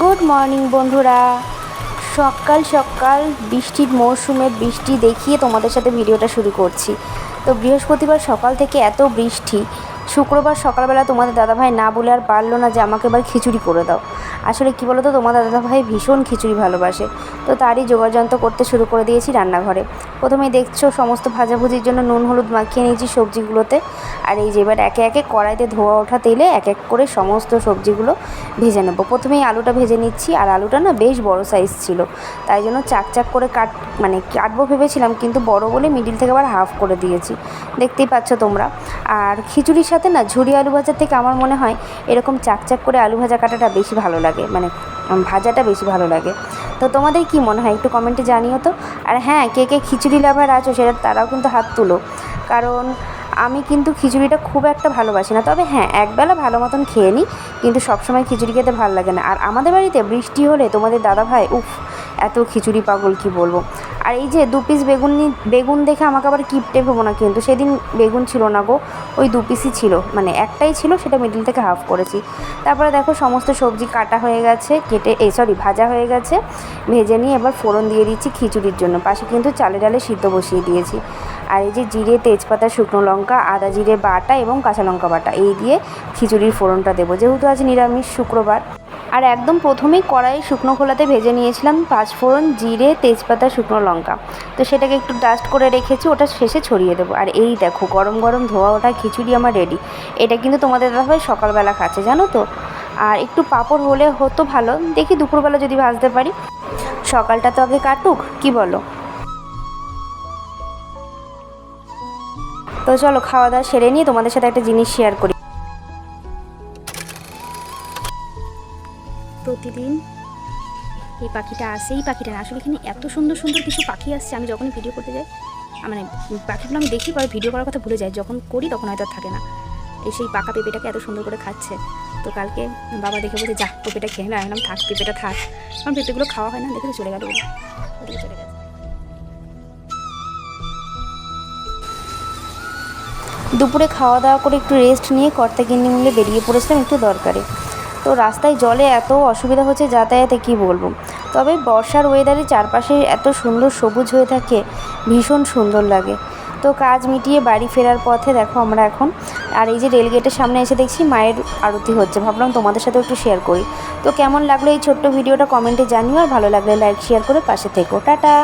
Good morning বন্ধুরা। সকাল সকাল, বৃষ্টির মৌসুমে বৃষ্টি দেখিয়ে তোমাদের সাথে ভিডিওটা শুরু করছি। তো বৃহস্পতিবার সকাল থেকে এত বৃষ্টি, শুক্রবার সকালবেলা তোমাদের দাদাভাই না বলে আর পারল না যে আমাকে এবার খিচুড়ি করে দাও। আসলে কী বলো তো তোমাদের দাদাভাই ভীষণ খিচুড়ি ভালোবাসে। তো তারই যোগাযন্ত্র করতে শুরু করে দিয়েছি রান্নাঘরে। প্রথমেই দেখছ সমস্ত ভাজাভুজির জন্য নুন, হলুদ মাখিয়ে নিয়েছি সবজিগুলোতে। আর এই যে এবার একে একে কড়াইতে ধোয়া, ওঠা, তেলে এক এক করে সমস্ত সবজিগুলো ভেজে নেব। প্রথমেই আলুটা ভেজে নিচ্ছি, আর আলুটা না বেশ বড় সাইজ ছিল। তাই জন্য চাক চাক করে কাট মানে কাটবো ভেবেছিলাম, কিন্তু বড় বলে মিডিল থেকে আবার হাফ করে দিয়েছি। দেখতেই পাচ্ছ তোমরা। আর খিচুড়ির সাথে না ঝুড়ি আলু ভাজার থেকে আমার মনে হয় এরকম চাক চাক করে আলু ভাজা কাটাটা বেশি ভালো লাগে। মানে ভাজাটা বেশি ভালো লাগে। তো তোমাদের কি মনে হয়? একটু কমেন্টে জানিও তো। আর হ্যাঁ কে কে খিচুড়ি লাভার আছো সেটা তারাও কিন্তু হাত তুলো। কারণ আমি কিন্তু খিচুড়িটা খুব একটা ভালোবাসি না। তবে হ্যাঁ একবেলা ভালো মতন খেয়ে নিই কিন্তু সবসময় খিচুড়ি খেতে ভালো লাগে না। আর আমাদের বাড়িতে বৃষ্টি হলে তোমাদের দাদা ভাই উফ, এত খিচুড়ি পাগল কি বলব? আর এই যে দু পিস বেগুন বেগুন দেখে আমাকে আবার কিপটে ভেবো না কিন্তু সেদিন বেগুন ছিল না গো, ওই দু পিসই ছিল মানে একটাই ছিল, সেটা মিডিল থেকে হাফ করেছি। তারপরে দেখো সমস্ত সবজি কাটা হয়ে গেছে, কেটে, এই সরি ভাজা হয়ে গেছে, ভেজে নিয়ে এবার ফোড়ন দিয়ে দিচ্ছি খিচুড়ির জন্য। পাশে কিন্তু চালে ডালে সিদ্ধ বসিয়ে দিয়েছি। আর এই যে জিরে, তেজপাতা, শুকনো লঙ্কা, আদা জিরে বাটা এবং কাঁচা লঙ্কা বাটা, এই দিয়ে খিচুড়ির ফোড়নটা দেবো। যেহেতু আজ নিরামিষ শুক্রবার আর একদম প্রথমেই কড়াই শুকনো খোলাতে ভেজে নিয়েছিলাম পাঁচফোড়ন, জিরে, তেজপাতা, শুকনো লঙ্কা। তো সেটাকে একটু ডাস্ট করে রেখেছি, ওটা শেষে ছড়িয়ে দেবো। আর এই দেখো, গরম গরম ধোয়া ওঠা খিচুড়ি আমার রেডি এটা কিন্তু তোমাদের দাদাভাই সকালবেলা খাচ্ছে, জানো তো? আর একটু পাঁপড় হলে হতো ভালো। দেখি দুপুরবেলা যদি ভাজতে পারি। সকালটা তো আগে কাটুক, কি বলো? তো চলো, খাওয়া দাওয়া সেরে নিয়ে তোমাদের সাথে একটা জিনিস শেয়ার করি। প্রতিদিন। এই পাখিটা আসে এই পাখিটা না, আসলে এখানে এত সুন্দর সুন্দর কিছু পাখি আসছে আমি যখনই ভিডিও করতে যাই মানে পাখিগুলো আমি দেখি পরে ভিডিও করার কথা ভুলে যাই। যখন করি তখন হয়তো থাকে না। এই সেই পাকা পেঁপেটাকে এত সুন্দর করে খাচ্ছে। তো কালকে বাবা দেখে বলছে যা পেঁপেটা খেয়ে না। আমি থাক পেঁপেটা থাক। কারণ পেঁপেগুলো খাওয়া হয় না দেখে চলে গেল চলে গেছে। দুপুরে খাওয়া দাওয়া করে একটু রেস্ট নিয়ে কর্তা গিন্নি মিলে বেরিয়ে পড়েছিলাম একটু দরকারে। তো রাস্তায় জলে এত অসুবিধা হচ্ছে যাতায়াতে কি বলব? তবে বর্ষার ওয়েদারে চারপাশে এত সুন্দর সবুজ হয়ে থাকে, ভীষণ সুন্দর লাগে। তো কাজ মিটিয়ে বাড়ি ফেরার পথে দেখো আমরা এখন। আর এই যে রেলগেটের সামনে এসে দেখছি মায়ের আরতি হচ্ছে। ভাবলাম তোমাদের সাথে একটু শেয়ার করি। তো কেমন লাগল এই ছোট্ট ভিডিওটা কমেন্টে জানিও। আর ভালো লাগলে লাইক শেয়ার করে পাশে থেকো। টাটা!